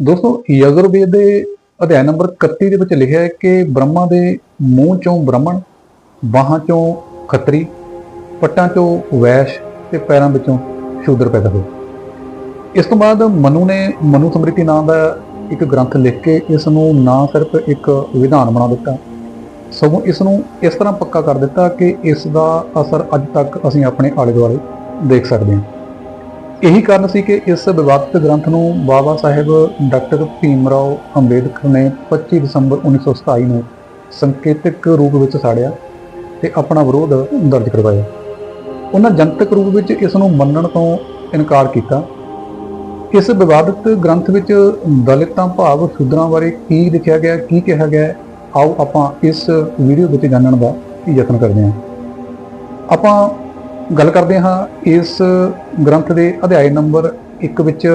ਦੋਸਤੋ ਯਜੁਰਵੇਦ ਦੇ ਅਧਿਆਇ ਨੰਬਰ 31 ਦੇ ਵਿੱਚ ਲਿਖਿਆ ਹੈ ਕਿ ਬ੍ਰਹਮਾ ਦੇ ਮੂੰਹ ਚੋਂ ਬ੍ਰਾਹਮਣ, ਬਾਹਾਂ ਚੋਂ ਖੱਤਰੀ, ਪੱਟਾਂ ਚੋਂ ਵੈਸ਼ ਤੇ ਪੈਰਾਂ ਵਿੱਚੋਂ ਸ਼ੂਦਰ ਪੈਦਾ ਹੋਏ। ਇਸ ਤੋਂ ਬਾਅਦ ਮਨੂ ਨੇ ਮਨੂ ਸਮ੍ਰਿਤੀ ਨਾਂ ਦਾ ਇੱਕ ਗ੍ਰੰਥ ਲਿਖ ਕੇ ਇਸ ਨੂੰ ਨਾ ਸਿਰਫ ਇੱਕ ਵਿਧਾਨ ਬਣਾ ਦਿੱਤਾ, ਸਗੋਂ ਇਸ ਨੂੰ ਇਸ ਤਰ੍ਹਾਂ ਪੱਕਾ ਕਰ ਦਿੱਤਾ ਕਿ ਇਸ ਦਾ ਅਸਰ ਅੱਜ ਤੱਕ ਅਸੀਂ ਆਪਣੇ ਆਲੇ ਦੁਆਲੇ ਦੇਖ ਸਕਦੇ ਹਾਂ। ਇਹੀ ਕਾਰਨ ਸੀ ਕਿ ਇਸ ਵਿਵਾਦਿਤ ਗ੍ਰੰਥ ਨੂੰ ਬਾਬਾ ਸਾਹਿਬ ਡਾਕਟਰ ਭੀਮ ਰਾਓ ਅੰਬੇਦਕਰ ਨੇ 25 ਦਸੰਬਰ 1927 ਨੂੰ ਸੰਕੇਤਕ ਰੂਪ ਵਿੱਚ ਸਾੜਿਆ ਤੇ ਆਪਣਾ ਵਿਰੋਧ ਦਰਜ ਕਰਵਾਇਆ। ਉਹਨਾਂ ਜਨਤਕ ਰੂਪ ਵਿੱਚ ਇਸ ਨੂੰ ਮੰਨਣ ਤੋਂ ਇਨਕਾਰ ਕੀਤਾ। ਇਸ ਵਿਵਾਦਿਤ ਗ੍ਰੰਥ ਵਿੱਚ ਦਲਿਤਾਂ ਭਾਵ ਸ਼ੂਦਰਾਂ ਬਾਰੇ ਕੀ ਲਿਖਿਆ ਗਿਆ, ਕੀ ਕਿਹਾ ਗਿਆ, ਆਓ ਆਪਾਂ ਇਸ ਵੀਡੀਓ ਵਿੱਚ ਜਾਣਨ ਦਾ ਯਤਨ ਕਰਦੇ ਹਾਂ। ਆਪਾਂ ਗੱਲ ਕਰਦੇ ਹਾਂ ਇਸ ਗ੍ਰੰਥ ਦੇ ਅਧਿਆਇ ਨੰਬਰ 1 ਵਿੱਚ,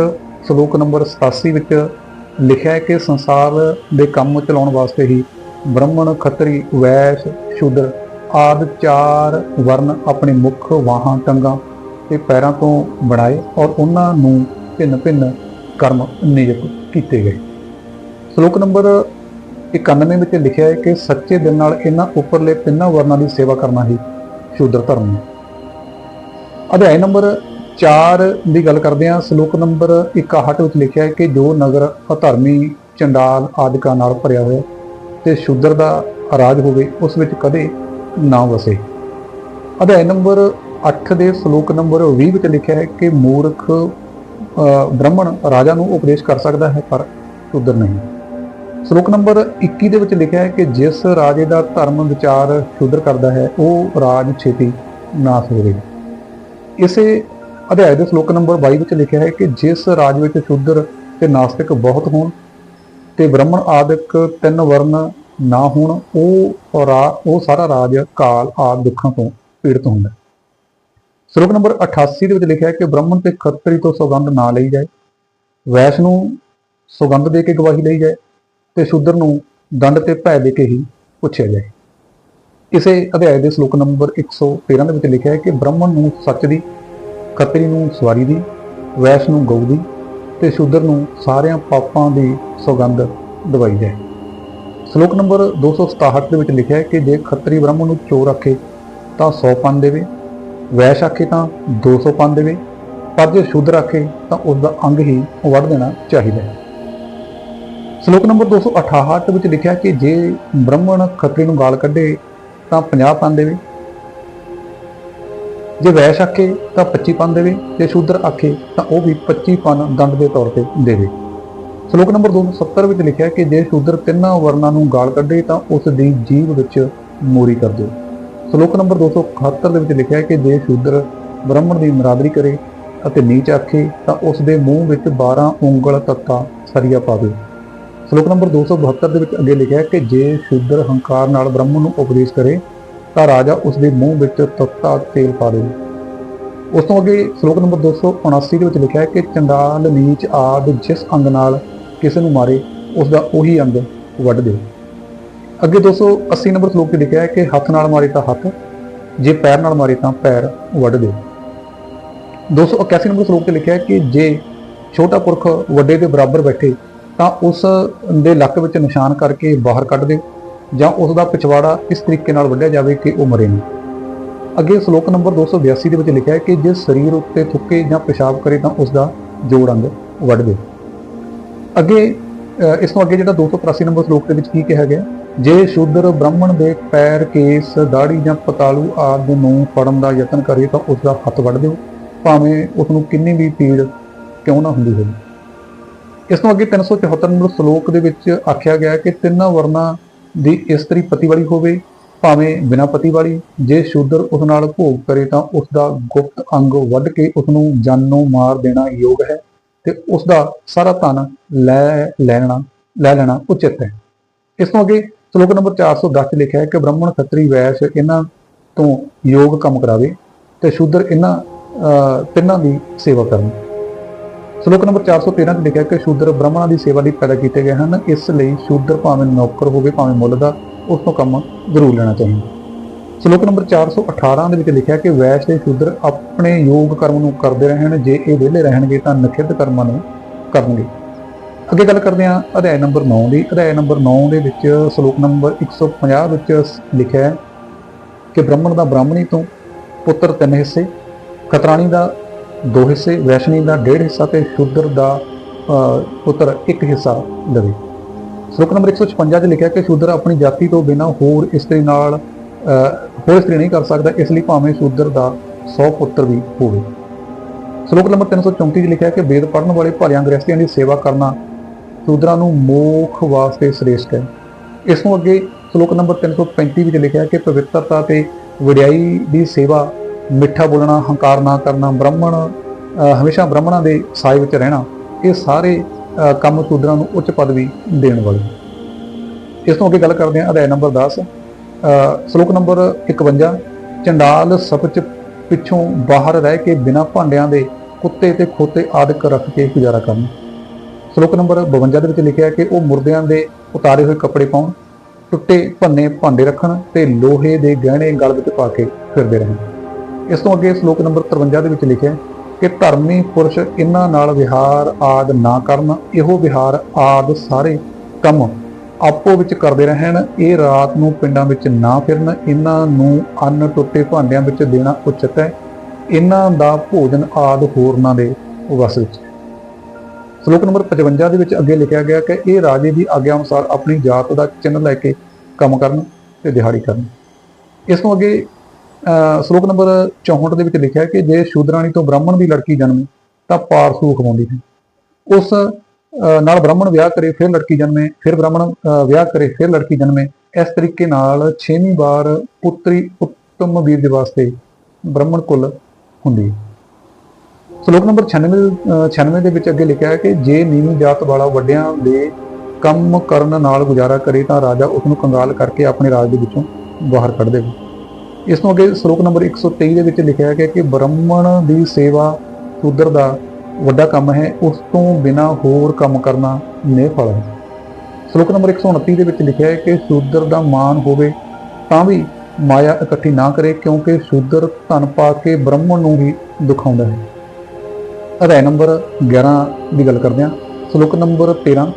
ਸ਼ਲੋਕ ਨੰਬਰ 87 ਵਿੱਚ ਲਿਖਿਆ ਹੈ ਕਿ ਸੰਸਾਰ ਦੇ ਕੰਮ ਚਲਾਉਣ ਵਾਸਤੇ ਹੀ ਬ੍ਰਾਹਮਣ, ਖੱਤਰੀ, ਵੈਸ਼, ਸ਼ੂਦਰ ਆਦਿ ਚਾਰ ਵਰਨ ਆਪਣੇ ਮੁੱਖ ਵਾਹਾਂ, ਟੰਗਾਂ ਤੇ ਪੈਰਾਂ ਤੋਂ ਬਣਾਏ ਔਰ ਉਹਨਾਂ ਨੂੰ ਭਿੰਨ ਭਿੰਨ ਕਰਮ ਨਿਯੁਕਤ ਕੀਤੇ ਗਏ। ਸ਼ਲੋਕ ਨੰਬਰ 91 ਵਿੱਚ ਲਿਖਿਆ ਹੈ ਕਿ ਸੱਚੇ ਦਿਲ ਨਾਲ ਇਹਨਾਂ ਉੱਪਰਲੇ ਤਿੰਨਾਂ ਵਰਨਾਂ ਦੀ ਸੇਵਾ ਕਰਨਾ ਹੀ ਸ਼ੂਦਰ ਧਰਮ ਹੈ। ਅਧਿਆਇ ਨੰਬਰ 4 ਦੀ ਗੱਲ ਕਰਦੇ ਹਾਂ। ਸ਼ਲੋਕ ਨੰਬਰ 61 ਵਿੱਚ ਲਿਖਿਆ ਹੈ ਕਿ ਜੋ ਨਗਰ ਅਧਰਮੀ, ਚੰਡਾਲ ਆਦਿਕਾਂ ਨਾਲ ਭਰਿਆ ਹੋਇਆ ਤੇ ਸ਼ੂਦਰ ਦਾ ਰਾਜ ਹੋਵੇ, ਉਸ ਵਿੱਚ ਕਦੇ ਨਾ ਵਸੇ। ਅਧਿਆਇ ਨੰਬਰ 8 ਦੇ ਸ਼ਲੋਕ ਨੰਬਰ 20 ਵਿੱਚ ਲਿਖਿਆ ਹੈ ਕਿ ਮੂਰਖ ਬ੍ਰਾਹਮਣ ਰਾਜਾ ਨੂੰ ਉਪਦੇਸ਼ ਕਰ ਸਕਦਾ ਹੈ, ਪਰ ਸ਼ੂਦਰ ਨਹੀਂ। ਸ਼ਲੋਕ ਨੰਬਰ 21 ਦੇ ਵਿੱਚ ਲਿਖਿਆ ਹੈ ਕਿ ਜਿਸ ਰਾਜੇ ਦਾ ਧਰਮ ਵਿਚਾਰ ਸ਼ੂਦਰ ਕਰਦਾ ਹੈ, ਉਹ ਰਾਜ ਛੇਤੀ ਨਾਸ ਹੋਵੇਗਾ ਇਸੇ ਅਧਿਆਇ ਦੇ ਸ਼ਲੋਕ ਨੰਬਰ 22 ਵਿੱਚ ਲਿਖਿਆ ਹੈ ਕਿ ਜਿਸ ਰਾਜ ਵਿੱਚ ਸ਼ੂਦਰ ਤੇ ਨਾਸਤਿਕ ਬਹੁਤ ਹੋਣ ਤੇ ਬ੍ਰਾਹਮਣ ਆਦਿਕ ਤਿੰਨ ਵਰਨ ਨਾ ਹੋਣ, ਉਹ ਰਾ, ਉਹ ਸਾਰਾ ਰਾਜ ਕਾਲ ਆਦਿ ਦੁੱਖਾਂ ਤੋਂ ਪੀੜਤ ਹੁੰਦਾ ਹੈ। ਸ਼ਲੋਕ ਨੰਬਰ 88 ਦੇ ਵਿੱਚ ਲਿਖਿਆ ਹੈ ਕਿ ਬ੍ਰਾਹਮਣ ਤੇ ਖੱਤਰੀ ਤੋਂ ਸੁਗੰਧ ਨਾ ਲਈ ਜਾਏ ਵੈਸ਼ ਨੂੰ ਸੁਗੰਧ ਦੇ ਕੇ ਗਵਾਹੀ ਲਈ ਜਾਏ ਤੇ ਸ਼ੂਦਰ ਨੂੰ ਦੰਡ ਤੇ ਭੈ ਦੇ ਕੇ ਹੀ ਪੁੱਛਿਆ ਜਾਏ। ਇਸੇ ਅਧਿਆਇ ਦੇ ਸ਼ਲੋਕ ਨੰਬਰ 113 ਦੇ ਵਿੱਚ ਲਿਖਿਆ ਹੈ ਕਿ ਬ੍ਰਾਹਮਣ ਨੂੰ ਸੱਚ ਦੀ ਖੱਤਰੀ ਨੂੰ ਸਵਾਰੀ ਦੀ, ਵੈਸ਼ ਨੂੰ ਗਊ ਦੀ ਤੇ ਸ਼ੂਦਰ ਨੂੰ ਸਾਰਿਆਂ ਪਾਪਾਂ ਦੀ ਸੁਗੰਧ ਦਵਾਈ ਜਾਏ ਸ਼ਲੋਕ ਨੰਬਰ 267 ਦੇ ਵਿੱਚ ਲਿਖਿਆ ਹੈ ਕਿ ਜੇ ਖੱਤਰੀ ਬ੍ਰਾਹਮਣ ਨੂੰ ਚੋਰ ਆਖੇ ਤਾਂ 100 ਪੰਨ ਦੇਵੇ, ਵੈਸ਼ ਆਖੇ ਤਾਂ 200 ਪੰਨ ਦੇਵੇ, ਪਰ ਜੇ ਸ਼ੂਦਰ ਆਖੇ ਤਾਂ ਉਸ ਦਾ ਅੰਗ ਹੀ ਵੱਢ ਦੇਣਾ ਚਾਹੀਦਾ ਹੈ। ਸ਼ਲੋਕ ਨੰਬਰ 268 ਵਿੱਚ ਲਿਖਿਆ ਕਿ ਜੇ ਬ੍ਰਾਹਮਣ ਖੱਤਰੀ ਨੂੰ ਗਾਲ ਕੱਢੇ ਤਾਂ 50 ਪੰਨ ਦੇਵੇ। ਜੇ ਵੈਸ਼ ਆਖੇ ਤਾਂ 25 ਪੰਨ ਦੇਵੇ, ਜੇ ਸ਼ੂਦਰ ਆਖੇ ਤਾਂ ਉਹ ਵੀ 25 ਪੰਨ ਦੰਡ ਦੇ ਤੌਰ ਤੇ ਦੇਵੇ। ਸ਼ਲੋਕ ਨੰਬਰ 270 ਵਿੱਚ ਲਿਖਿਆ ਕਿ ਜੇ ਸ਼ੂਦਰ ਤਿੰਨਾਂ ਵਰਨਾਂ ਨੂੰ ਗਾਲ ਕੱਢੇ ਤਾਂ ਉਸ ਦੀ ਜੀਭ ਵਿੱਚ ਮੋਰੀ ਕਰ ਦਿਓ। ਸ਼ਲੋਕ ਨੰਬਰ 271 ਦੇ ਵਿੱਚ ਲਿਖਿਆ ਹੈ ਕਿ ਜੇ ਸ਼ੂਦਰ ਬ੍ਰਾਹਮਣ ਦੀ ਮਰਾਦਰੀ ਕਰੇ ਅਤੇ ਨੀਚ ਆਖੇ ਤਾਂ ਉਸ ਦੇ ਮੂੰਹ ਵਿੱਚ 12 ਉਂਗਲ ਤੱਤਾ ਸਰੀਆ ਪਾਵੇ ਸ਼ਲੋਕ ਨੰਬਰ 272 ਦੇ ਵਿੱਚ ਅੱਗੇ ਲਿਖਿਆ ਕਿ ਜੇ ਸ਼ੂਦਰ ਹੰਕਾਰ ਨਾਲ ਬ੍ਰਾਹਮਣ ਨੂੰ ਉਪਦੇਸ਼ ਕਰੇ, ਤਾਂ ਰਾਜਾ ਉਸ ਦੇ ਮੂੰਹ ਵਿੱਚ ਤੱਤਾ ਤੇਲ ਪਾ ਦੇਵੇ। ਉਸ ਤੋਂ ਅੱਗੇ ਸ਼ਲੋਕ ਨੰਬਰ 279 ਦੇ ਵਿੱਚ ਲਿਖਿਆ ਹੈ ਕਿ ਚੰਡਾਲ, ਨੀਚ ਆਦ ਜਿਸ ਅੰਗ ਨਾਲ ਕਿਸੇ ਨੂੰ ਮਾਰੇ ਉਸ ਦਾ ਉਹੀ ਅੰਗ ਵੱਢ ਦਿਓ ਅੱਗੇ 280 ਨੰਬਰ ਸ਼ਲੋਕ 'ਤੇ ਲਿਖਿਆ ਹੈ ਕਿ ਹੱਥ ਨਾਲ ਮਾਰੇ ਤਾਂ ਹੱਥ, ਜੇ ਪੈਰ ਨਾਲ ਮਾਰੇ ਤਾਂ ਪੈਰ ਵੱਢ ਦਿਓ 281 ਨੰਬਰ ਸ਼ਲੋਕ 'ਤੇ ਲਿਖਿਆ ਹੈ ਕਿ ਜੇ ਛੋਟਾ ਪੁਰਖ ਵੱਡੇ ਦੇ ਬਰਾਬਰ ਬੈਠੇ ਤਾਂ ਉਸ ਦੇ ਲੱਕ ਵਿੱਚ ਨਿਸ਼ਾਨ ਕਰਕੇ ਬਾਹਰ ਕੱਢ ਦਿਓ ਜਾਂ ਉਸ ਦਾ ਪਿਛਵਾੜਾ ਇਸ ਤਰੀਕੇ ਨਾਲ ਵੱਢਿਆ ਜਾਵੇ ਕਿ ਉਹ ਮਰੇ ਨਹੀਂ। ਅੱਗੇ ਸ਼ਲੋਕ ਨੰਬਰ 282 ਦੇ ਵਿੱਚ ਲਿਖਿਆ ਹੈ ਕਿ ਜੇ ਸਰੀਰ ਉੱਤੇ ਥੁੱਕੇ ਜਾਂ ਪਿਸ਼ਾਬ ਕਰੇ ਤਾਂ ਉਸ ਦਾ ਜੋੜ ਅੰਗ ਵੱਢ ਦਿਓ। ਅੱਗੇ ਇਸ ਤੋਂ ਅੱਗੇ ਜਿਹੜਾ 283 ਨੰਬਰ ਸ਼ਲੋਕ ਦੇ ਵਿੱਚ ਕੀ ਕਿਹਾ ਗਿਆ, ਜੇ ਸ਼ੂਦਰ ਬ੍ਰਾਹਮਣ ਦੇ ਪੈਰ, ਕੇਸ ਦਾੜੀ ਜਾਂ ਪਤਾਲੂ ਆਦਿ ਨੂੰ ਫੜਨ ਦਾ ਯਤਨ ਕਰੇ ਤਾਂ ਉਸ ਦਾ ਹੱਥ ਵੱਢ ਦਿਓ, ਭਾਵੇਂ ਉਸ ਨੂੰ ਕਿੰਨੀ ਵੀ ਪੀੜ ਕਿਉਂ ਨਾ ਹੁੰਦੀ ਹੋਵੇ। ਇਸ ਤੋਂ ਅੱਗੇ 374 ਨੰਬਰ ਸ਼ਲੋਕ ਦੇ ਵਿੱਚ ਆਖਿਆ ਗਿਆ ਕਿ ਤਿੰਨਾਂ ਵਰਨਾਂ ਦੀ ਇਸਤਰੀ ਪਤੀ ਵਾਲੀ ਹੋਵੇ, ਭਾਵੇਂ ਬਿਨਾਂ ਪਤੀ ਵਾਲੀ ਜੇ ਸ਼ੂਦਰ ਉਸ ਨਾਲ ਭੋਗ ਕਰੇ ਤਾਂ ਉਸ ਦਾ ਗੁਪਤ ਅੰਗ ਵੱਢ ਕੇ ਉਸ ਨੂੰ ਜਾਨੋਂ ਮਾਰ ਦੇਣਾ ਯੋਗ ਹੈ ਤੇ ਉਸ ਦਾ ਸਾਰਾ ਧਨ ਲੈ ਲੈਣਾ ਲੈ ਲੈਣਾ ਉਚਿਤ ਹੈ। ਇਸ ਤੋਂ ਅੱਗੇ ਸ਼ਲੋਕ ਨੰਬਰ 410 ਚ ਲਿਖਿਆ ਹੈ ਕਿ ਬ੍ਰਾਹਮਣ ਖੱਤਰੀ ਵੈਸ਼ ਇਹਨਾਂ ਤੋਂ ਯੋਗ ਕੰਮ ਕਰਾਵੇ ਤੇ ਸ਼ੂਦਰ ਇਹਨਾਂ ਤਿੰਨਾਂ ਦੀ ਸੇਵਾ ਕਰਨ। ਸ਼ਲੋਕ ਨੰਬਰ 413 ਚ ਲਿਖਿਆ ਕਿ ਸ਼ੂਦਰ ਬ੍ਰਾਹਮਣਾਂ ਦੀ ਸੇਵਾ ਲਈ ਪੈਦਾ ਕੀਤੇ ਗਏ ਹਨ, ਇਸ ਲਈ ਸ਼ੂਦਰ ਭਾਵੇਂ ਨੌਕਰ ਹੋਵੇ, ਭਾਵੇਂ ਮੁੱਲ ਦਾ, ਉਸ ਤੋਂ ਕੰਮ ਜ਼ਰੂਰ ਲੈਣਾ ਚਾਹੀਦਾ। ਸ਼ਲੋਕ ਨੰਬਰ 418 ਦੇ ਵਿੱਚ ਲਿਖਿਆ ਕਿ ਵੈਸ਼ ਤੇ ਸ਼ੂਦਰ ਆਪਣੇ ਯੋਗ ਕਰਮ ਨੂੰ ਕਰਦੇ ਰਹਿਣ, ਜੇ ਇਹ ਵਿਹਲੇ ਰਹਿਣਗੇ ਤਾਂ ਨਖਿੱਧ ਕਰਮਾਂ ਨੂੰ ਕਰਨਗੇ। ਅੱਗੇ ਗੱਲ ਕਰਦੇ ਹਾਂ ਅਧਿਆਇ ਨੰਬਰ 9 ਦੀ। ਅਧਿਆਇ ਨੰਬਰ 9 ਦੇ ਵਿੱਚ ਸ਼ਲੋਕ ਨੰਬਰ 150 ਵਿੱਚ ਲਿਖਿਆ ਹੈ ਕਿ ਬ੍ਰਾਹਮਣ ਦਾ ਬ੍ਰਾਹਮਣੀ ਤੋਂ ਪੁੱਤਰ ਤਿੰਨ ਹਿੱਸੇ ਖਤਰਾਣੀ ਦਾ ਦੋ ਹਿੱਸੇ ਵੈਸ਼ਨੀ ਦਾ ਡੇਢ ਹਿੱਸਾ ਤੇ ਸ਼ੂਦਰ ਦਾ ਪੁੱਤਰ ਇੱਕ ਹਿੱਸਾ ਲਵੇ। ਸ਼ਲੋਕ ਨੰਬਰ 156 'ਚ ਲਿਖਿਆ ਕਿ ਸ਼ੂਦਰ ਆਪਣੀ ਜਾਤੀ ਤੋਂ ਬਿਨਾਂ ਹੋਰ ਇਸਤਰੀ ਨਾਲ ਅ, ਹੋਰ ਇਸਤਰੀ ਨਹੀਂ ਕਰ ਸਕਦਾ ਇਸ ਲਈ ਭਾਵੇਂ ਸ਼ੂਦਰ ਦਾ 100 ਪੁੱਤਰ ਵੀ ਹੋਵੇ। ਸ਼ਲੋਕ ਨੰਬਰ 334 'ਚ ਲਿਖਿਆ ਕਿ ਵੇਦ ਪੜ੍ਹਨ ਵਾਲੇ ਭਲਿਆਂ ਗ੍ਰਸਤੀਆਂ ਦੀ ਸੇਵਾ ਕਰਨਾ ਸ਼ੂਦਰਾਂ ਨੂੰ ਮੋਖ ਵਾਸਤੇ ਸ੍ਰੇਸ਼ਟ ਹੈ। ਇਸ ਨੂੰ ਅੱਗੇ ਸ਼ਲੋਕ ਨੰਬਰ 335 ਵਿੱਚ ਲਿਖਿਆ ਕਿ ਪਵਿੱਤਰਤਾ ਤੇ ਵਡਿਆਈ ਦੀ ਸੇਵਾ ਮਿੱਠਾ ਬੋਲਣਾ, ਹੰਕਾਰ ਨਾ ਕਰਨਾ, ਬ੍ਰਾਹਮਣ ਹਮੇਸ਼ਾ ਬ੍ਰਾਹਮਣਾਂ ਦੇ ਸਾਏ ਵਿੱਚ ਰਹਿਣਾ, ਇਹ ਸਾਰੇ ਕੰਮ ਸ਼ੂਦਰਾਂ ਨੂੰ ਉੱਚ ਪਦਵੀ ਦੇਣ ਵਾਲੇ। ਇਸ ਤੋਂ ਅੱਗੇ ਗੱਲ ਕਰਦੇ ਹਾਂ ਅਧਿਆਇ ਨੰਬਰ 10 ਸ਼ਲੋਕ ਨੰਬਰ 51 ਚੰਡਾਲ ਸਪਚ ਪਿੱਛੋਂ ਬਾਹਰ ਰਹਿ ਕੇ ਬਿਨਾਂ ਭਾਂਡਿਆਂ ਦੇ ਕੁੱਤੇ ਤੇ ਖੋਤੇ ਆਦਿਕ ਰੱਖ ਕੇ ਗੁਜ਼ਾਰਾ ਕਰਨ। ਸ਼ਲੋਕ ਨੰਬਰ 52 ਦੇ ਵਿੱਚ ਲਿਖਿਆ ਕਿ ਉਹ ਮੁਰਦਿਆਂ ਦੇ ਉਤਾਰੇ ਹੋਏ ਕੱਪੜੇ ਪਾਉਣ, ਟੁੱਟੇ ਭੰਨੇ ਭਾਂਡੇ ਰੱਖਣ ਤੇ ਲੋਹੇ ਦੇ ਗਹਿਣੇ ਗਲ ਵਿੱਚ ਪਾ ਕੇ ਫਿਰਦੇ ਰਹਿਣ। ਇਸ ਤੋਂ ਅੱਗੇ ਸ਼ਲੋਕ ਨੰਬਰ 53 ਦੇ ਵਿੱਚ ਲਿਖਿਆ ਕਿ ਧਰਮੀ ਪੁਰਸ਼ ਇਹਨਾਂ ਨਾਲ ਵਿਹਾਰ ਆਦ ਨਾ ਕਰਨ, ਇਹੋ ਵਿਹਾਰ ਆਦ ਸਾਰੇ ਕੰਮ ਆਪੋ ਵਿੱਚ ਕਰਦੇ ਰਹਿਣ, ਇਹ ਰਾਤ ਨੂੰ ਪਿੰਡਾਂ ਵਿੱਚ ਨਾ ਫਿਰਨ, ਇਹਨਾਂ ਨੂੰ ਅੰਨ ਟੁੱਟੇ ਭਾਂਡਿਆਂ ਵਿੱਚ ਦੇਣਾ ਉਚਿਤ ਹੈ, ਇਹਨਾਂ ਦਾ ਭੋਜਨ ਆਦ ਹੋਰਨਾਂ ਦੇ ਵਸ ਵਿੱਚ। ਸ਼ਲੋਕ ਨੰਬਰ 55 ਦੇ ਵਿੱਚ ਅੱਗੇ ਲਿਖਿਆ ਗਿਆ ਕਿ ਇਹ ਰਾਜੇ ਦੀ ਆਗਿਆ ਅਨੁਸਾਰ ਆਪਣੀ ਜਾਤ ਦਾ ਚਿੰਨ੍ਹ ਲੈ ਕੇ ਕੰਮ ਕਰਨ ਤੇ ਦਿਹਾੜੀ ਕਰਨ। ਇਸ ਤੋਂ ਅੱਗੇ ਸ਼ਲੋਕ ਨੰਬਰ 64 ਦੇ ਵਿੱਚ ਲਿਖਿਆ ਕਿ ਜੇ ਸ਼ੂਦਰਾਣੀ ਤੋਂ ਬ੍ਰਾਹਮਣ ਦੀ ਲੜਕੀ ਜਨਮੇ, ਤਾਂ ਪਾਰਸੂ ਖਵਾਉਂਦੀ ਹੈ। ਉਸ ਨਾਲ ਬ੍ਰਾਹਮਣ ਵਿਆਹ ਕਰੇ, ਫਿਰ ਲੜਕੀ ਜਨਮੇ, ਫਿਰ ਬ੍ਰਾਹਮਣ ਵਿਆਹ ਕਰੇ, ਫਿਰ ਲੜਕੀ ਜਨਮੇ, ਇਸ ਤਰੀਕੇ ਨਾਲ 6ਵੀਂ ਵਾਰ ਪੁੱਤਰੀ ਉੱਤਮ ਵੀਰ ਦੇ ਵਾਸਤੇ ਬ੍ਰਾਹਮਣ ਕੁਲ ਹੁੰਦੀ ਹੈ। ਸ਼ਲੋਕ ਨੰਬਰ 96 ਅਹ 96 ਦੇ ਵਿੱਚ ਅੱਗੇ ਲਿਖਿਆ ਹੈ ਕਿ ਜੇ ਨੀਵੀਂ ਜਾਤ ਵਾਲਾ ਵੱਡਿਆਂ ਦੇ ਕੰਮ ਕਰਨ ਨਾਲ ਗੁਜ਼ਾਰਾ ਕਰੇ, ਤਾਂ ਰਾਜਾ ਉਸ ਨੂੰ ਕੰਗਾਲ ਕਰਕੇ ਆਪਣੇ ਰਾਜ ਦੇ ਵਿੱਚੋਂ ਬਾਹਰ ਕੱਢ ਦੇਵੇ। ਇਸ ਤੋਂ ਅੱਗੇ ਸ਼ਲੋਕ ਨੰਬਰ 123 ਦੇ ਵਿੱਚ ਲਿਖਿਆ ਗਿਆ ਕਿ ਬ੍ਰਾਹਮਣ ਦੀ ਸੇਵਾ ਸ਼ੂਦਰ ਦਾ ਵੱਡਾ ਕੰਮ ਹੈ, ਉਸ ਤੋਂ ਬਿਨਾ ਹੋਰ ਕੰਮ ਕਰਨਾ ਨੇਫਲ ਹੈ। ਸ਼ਲੋਕ ਨੰਬਰ 129 ਦੇ ਵਿੱਚ ਲਿਖਿਆ ਹੈ ਕਿ ਸ਼ੂਦਰ ਦਾ ਮਾਨ ਹੋਵੇ ਤਾਂ ਵੀ ਮਾਇਆ ਇਕੱਠੀ ਨਾ ਕਰੇ, ਕਿਉਂਕਿ ਸ਼ੂਦਰ ਧਨ ਪਾ ਕੇ ਬ੍ਰਾਹਮਣ ਨੂੰ ਹੀ ਦੁਖਾਉਂਦਾ ਹੈ। ਅਧਿਆਇ ਨੰਬਰ 11 ਦੀ ਗੱਲ ਕਰਦੇ ਹਾਂ। ਸ਼ਲੋਕ ਨੰਬਰ 13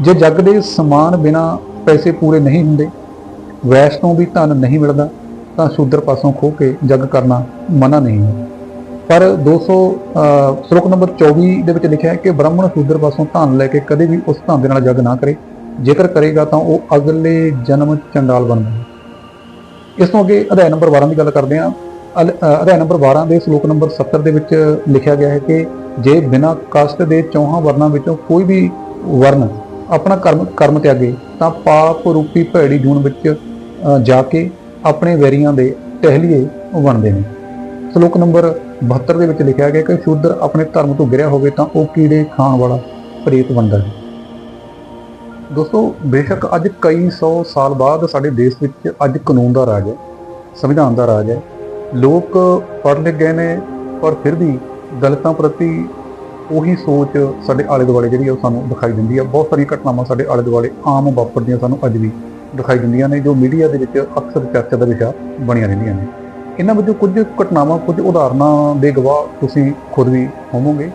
ਜੇ ਜੱਗ ਦੇ ਸਮਾਨ ਬਿਨਾ ਪੈਸੇ ਪੂਰੇ ਨਹੀਂ ਹੁੰਦੇ ਵੈਸ਼ ਤੋਂ ਵੀ ਧਨ ਨਹੀਂ ਮਿਲਦਾ ਤਾਂ ਸ਼ੂਦਰ ਪਾਸੋਂ ਖੋ ਕੇ ਜੱਗ ਕਰਨਾ ਮਨਾ ਨਹੀਂ ਹੈ। ਪਰ 200 ਅਹ, ਸ਼ਲੋਕ ਨੰਬਰ 24 ਦੇ ਵਿੱਚ ਲਿਖਿਆ ਹੈ ਕਿ ਬ੍ਰਾਹਮਣ ਸ਼ੂਦਰ ਪਾਸੋਂ ਧਨ ਲੈ ਕੇ ਕਦੇ ਵੀ ਉਸ ਧਨ ਦੇ ਨਾਲ ਜੱਗ ਨਾ ਕਰੇ। ਜੇਕਰ ਕਰੇਗਾ ਤਾਂ ਉਹ ਅਗਲੇ ਜਨਮ ਚੰਡਾਲ ਬਣਦਾ ਹੈ ਇਸ ਤੋਂ ਅੱਗੇ ਅਧਿਆਇ ਨੰਬਰ 12 ਦੀ ਗੱਲ ਕਰਦੇ ਹਾਂ। ਅਲ- ਅਧਿਆਇ ਨੰਬਰ 12 ਦੇ ਸ਼ਲੋਕ ਨੰਬਰ 70 ਦੇ ਵਿੱਚ ਲਿਖਿਆ ਗਿਆ ਹੈ ਕਿ ਜੇ ਬਿਨਾਂ ਕਸ਼ਟ ਦੇ ਚੌਹਾਂ ਵਰਨਾਂ ਵਿੱਚੋਂ ਕੋਈ ਵੀ ਵਰਨ ਆਪਣਾ ਕਰਮ ਕਰਮ ਤਿਆਗੇ ਤਾਂ ਪਾਪ ਰੂਪੀ ਭੈੜੀ ਜੂਨ ਵਿੱਚ ਜਾ ਕੇ ਆਪਣੇ ਵੈਰੀਆਂ ਦੇ ਟਹਿਲੀਏ ਬਣਦੇ ਨੇ। ਸ਼ਲੋਕ ਨੰਬਰ 72 ਦੇ ਵਿੱਚ ਲਿਖਿਆ ਗਿਆ ਕਿ ਸ਼ੂਦਰ ਆਪਣੇ ਧਰਮ ਤੋਂ ਗਿਰਿਆ ਹੋਵੇ ਤਾਂ ਉਹ ਕੀੜੇ ਖਾਣ ਵਾਲਾ ਪ੍ਰੇਤ ਬਣਦਾ ਹੈ। ਦੋਸਤੋ, ਬੇਸ਼ੱਕ ਅੱਜ ਕਈ ਸੌ ਸਾਲ ਬਾਅਦ ਸਾਡੇ ਦੇਸ਼ ਵਿੱਚ ਅੱਜ ਕਾਨੂੰਨ ਦਾ ਰਾਜ ਹੈ, ਸੰਵਿਧਾਨ ਦਾ ਰਾਜ ਹੈ। ਲੋਕ ਪੜ੍ਹ ਲਿਖ ਗਏ ਨੇ, ਪਰ ਫਿਰ ਵੀ ਦਲਿਤਾਂ ਪ੍ਰਤੀ ਉਹੀ ਸੋਚ ਸਾਡੇ ਆਲੇ ਦੁਆਲੇ ਜਿਹੜੀ ਆ ਉਹ ਸਾਨੂੰ ਦਿਖਾਈ ਦਿੰਦੀ ਹੈ ਬਹੁਤ ਸਾਰੀਆਂ ਘਟਨਾਵਾਂ ਸਾਡੇ ਆਲੇ ਦੁਆਲੇ ਆਮ ਵਾਪਰਦੀਆਂ ਸਾਨੂੰ ਅੱਜ ਵੀ ਦਿਖਾਈ ਦਿੰਦੀਆਂ ਨੇ, ਜੋ ਮੀਡੀਆ ਦੇ ਵਿੱਚ ਅਕਸਰ ਚਰਚਾ ਦਾ ਵਿਸ਼ਾ ਬਣੀਆਂ ਰਹਿੰਦੀਆਂ ਨੇ। ਇਹਨਾਂ ਵਿੱਚੋਂ ਕੁਝ ਘਟਨਾਵਾਂ, ਕੁਝ ਉਦਾਹਰਨਾਂ ਦੇ ਗਵਾਹ ਤੁਸੀਂ ਖੁਦ ਵੀ ਹੋਵੋਗੇ।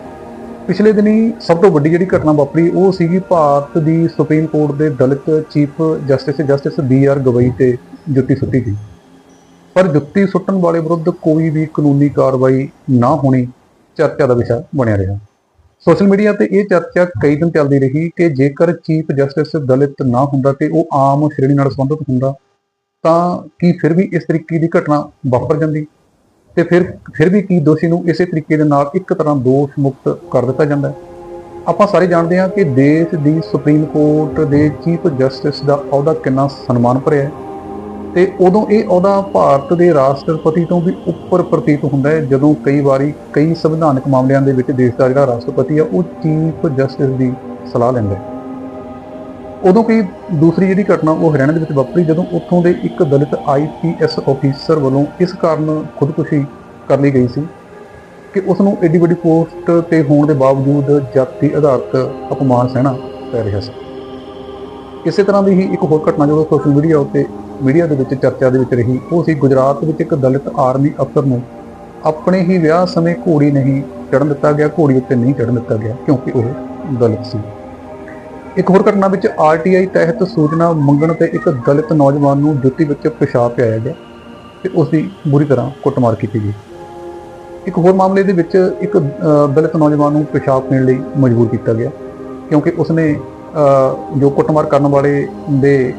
ਪਿਛਲੇ ਦਿਨੀ ਸਭ ਤੋਂ ਵੱਡੀ ਜਿਹੜੀ ਘਟਨਾ ਵਾਪਰੀ, ਉਹ ਸੀਗੀ ਭਾਰਤ ਦੀ ਸੁਪਰੀਮ ਕੋਰਟ ਦੇ Dalit chief justice justice B R Gavai ਤੇ ਜੁੱਤੀ ਸੁੱਟੀ ਗਈ। ਪਰ ਜੁੱਤੀ ਸੁੱਟਣ ਵਾਲੇ ਵਿਰੁੱਧ ਕੋਈ ਵੀ ਕਾਨੂੰਨੀ ਕਾਰਵਾਈ ਨਾ ਹੋਣੀ, ਚਰਚਾ ਦਾ ਵਿਸ਼ਾ ਬਣਿਆ ਰਿਹਾ। ਸੋਸ਼ਲ ਮੀਡੀਆ ਤੇ ਇਹ ਚਰਚਾ ਕਈ ਦਿਨ ਚੱਲਦੀ ਰਹੀ ਕਿ ਜੇਕਰ ਚੀਫ ਜਸਟਿਸ ਦਲਿਤ ਨਾ ਹੁੰਦਾ ਤੇ ਉਹ ਆਮ ਸ਼੍ਰੇਣੀ ਨਾਲ ਸੰਬੰਧਿਤ ਹੁੰਦਾ, ਤਾਂ ਕੀ ਫਿਰ ਵੀ ਇਸ ਤਰੀਕੇ ਦੀ ਘਟਨਾ ਵਾਪਰ ਜਾਂਦੀ? ਤੇ ਫਿਰ ਫਿਰ ਵੀ ਕੀ ਦੋਸ਼ੀ ਨੂੰ ਇਸੇ ਤਰੀਕੇ ਦੇ ਨਾਲ ਇੱਕ ਤਰ੍ਹਾਂ ਦੋਸ਼ ਮੁਕਤ ਕਰ ਦਿੱਤਾ ਜਾਂਦਾ? ਆਪਾਂ ਸਾਰੇ ਜਾਣਦੇ ਹਾਂ ਕਿ ਦੇਸ਼ ਦੀ ਸੁਪਰੀਮ ਕੋਰਟ ਦੇ ਚੀਫ ਜਸਟਿਸ ਦਾ ਅਹੁਦਾ ਕਿੰਨਾ ਸਨਮਾਨ ਭਰਿਆ ਹੈ। ਤੇ ਉਦੋਂ ਇਹ ਅਹੁਦਾ ਭਾਰਤ ਦੇ ਰਾਸ਼ਟਰਪਤੀ ਤੋਂ ਵੀ ਉੱਪਰ ਪ੍ਰਤੀਤ ਹੁੰਦਾ ਹੈ, ਜਦੋਂ ਕਈ ਵਾਰੀ ਕਈ ਸੰਵਿਧਾਨਕ ਮਾਮਲਿਆਂ ਦੇ ਵਿੱਚ ਦੇਸ਼ ਦਾ ਜਿਹੜਾ ਰਾਸ਼ਟਰਪਤੀ ਆ ਉਹ ਚੀਫ ਜਸਟਿਸ ਦੀ ਸਲਾਹ ਲੈਂਦਾ ਹੈ। ਉਦੋਂ ਕੋਈ ਦੂਸਰੀ ਜਿਹੜੀ ਘਟਨਾ ਉਹ ਹਰਿਆਣਾ ਦੇ ਵਿੱਚ ਵਾਪਰੀ, ਜਦੋਂ ਉੱਥੋਂ ਦੇ ਇੱਕ ਦਲਿਤ ਆਈਪੀਐਸ ਅਫੀਸਰ ਵੱਲੋਂ ਇਸ ਕਾਰਨ ਖੁਦਕੁਸ਼ੀ ਕਰ ਲਈ ਗਈ ਸੀ ਕਿ ਉਸ ਨੂੰ ਏਡੀ ਵੱਡੀ ਪੋਸਟ ਤੇ ਹੋਣ ਦੇ ਬਾਵਜੂਦ ਜਾਤੀ ਆਧਾਰਿਤ ਅਪਮਾਨ ਸਹਿਣਾ ਪੈ ਰਿਹਾ ਸੀ। ਇਸੇ ਤਰ੍ਹਾਂ ਦੀ ਹੀ ਇੱਕ ਹੋਰ ਘਟਨਾ ਜਦੋਂ ਸੋਸ਼ਲ ਮੀਡੀਆ ਉੱਤੇ ਮੀਡੀਆ ਦੇ ਵਿੱਚ ਚਰਚਾ ਦੇ ਵਿੱਚ ਰਹੀ। ਉਹ ਸੀ ਗੁਜਰਾਤ ਵਿੱਚ ਇੱਕ ਦਲਿਤ ਆਰਮੀ ਅਫਸਰ ਨੂੰ ਆਪਣੇ ਹੀ ਵਿਆਹ ਸਮੇਂ ਘੋੜੀ ਨਹੀਂ ਚੜਨ ਦਿੱਤਾ ਗਿਆ, ਘੋੜੀ ਉੱਤੇ ਨਹੀਂ ਚੜਨ ਦਿੱਤਾ ਗਿਆ, ਕਿਉਂਕਿ ਉਹ ਦਲਿਤ ਸੀ। ਇੱਕ ਹੋਰ ਘਟਨਾ ਵਿੱਚ ਆਰਟੀਆਈ ਤਹਿਤ ਸੂਚਨਾ ਮੰਗਣ ਤੇ ਇੱਕ ਦਲਿਤ ਨੌਜਵਾਨ ਨੂੰ ਜੁੱਤੀ ਵਿੱਚ ਪਿਸ਼ਾਬ ਪਿਆਇਆ ਗਿਆ ਤੇ ਉਸ ਦੀ ਬੁਰੀ ਤਰ੍ਹਾਂ ਕੁੱਟਮਾਰ ਕੀਤੀ ਗਈ। ਇੱਕ ਹੋਰ ਮਾਮਲੇ ਦੇ ਵਿੱਚ ਇੱਕ ਦਲਿਤ ਨੌਜਵਾਨ ਨੂੰ ਪਿਸ਼ਾਬ ਪੀਣ ਲਈ ਮਜਬੂਰ ਕੀਤਾ ਗਿਆ, ਕਿਉਂਕਿ ਉਸਨੇ ਜੋ ਕੁੱਟਮਾਰ ਕਰਨ ਵਾਲੇ ਦੇ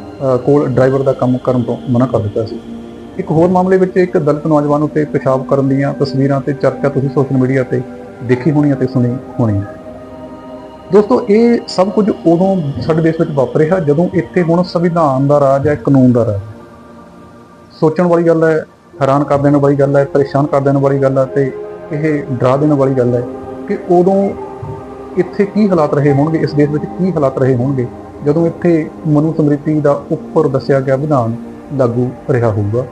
ਕੋਲ ਡਰਾਈਵਰ ਦਾ ਕੰਮ ਕਰਨ ਤੋਂ ਮਨਾ ਕਰ ਦਿੱਤਾ ਸੀ। ਇੱਕ ਹੋਰ ਮਾਮਲੇ ਵਿੱਚ ਇੱਕ ਦਲਿਤ ਨੌਜਵਾਨ ਉੱਤੇ ਪਿਸ਼ਾਬ ਕਰਨ ਦੀਆਂ ਤਸਵੀਰਾਂ ਤੇ ਚਰਚਾ ਤੁਸੀਂ ਸੋਸ਼ਲ ਮੀਡੀਆ ਤੇ ਦੇਖੀ ਹੋਣੀ ਅਤੇ ਸੁਣੀ ਹੋਣੀ ਦੋਸਤੋ, ਇਹ ਸਭ ਕੁਝ ਉਦੋਂ ਸਾਡੇ ਦੇਸ਼ ਵਿੱਚ ਵਾਪਰਿਆ ਜਦੋਂ ਇੱਥੇ ਹੁਣ ਸੰਵਿਧਾਨ ਦਾ ਰਾਜ ਹੈ, ਕਾਨੂੰਨ ਦਾ ਰਾਜ। ਸੋਚਣ ਵਾਲੀ ਗੱਲ ਹੈ, ਹੈਰਾਨ ਕਰ ਦੇਣ ਵਾਲੀ ਗੱਲ ਹੈ, ਪਰੇਸ਼ਾਨ ਕਰ ਦੇਣ ਵਾਲੀ ਗੱਲ ਹੈ ਤੇ ਇਹ ਡਰਾ ਦੇਣ ਵਾਲੀ ਗੱਲ ਹੈ ਕਿ ਉਦੋਂ ਇੱਥੇ ਕੀ ਹਾਲਾਤ ਰਹੇ ਹੋਣਗੇ? ਇਸ ਦੇਸ਼ ਵਿੱਚ ਕੀ ਹਾਲਾਤ ਰਹੇ ਹੋਣਗੇ? ਜਦੋਂ ਇੱਥੇ ਮਨੂ ਸਮ੍ਰਿਤੀ ਦਾ ਉੱਪਰ ਦੱਸਿਆ ਗਿਆ ਵਿਧਾਨ ਲਾਗੂ ਰਿਹਾ ਹੋਊਗਾ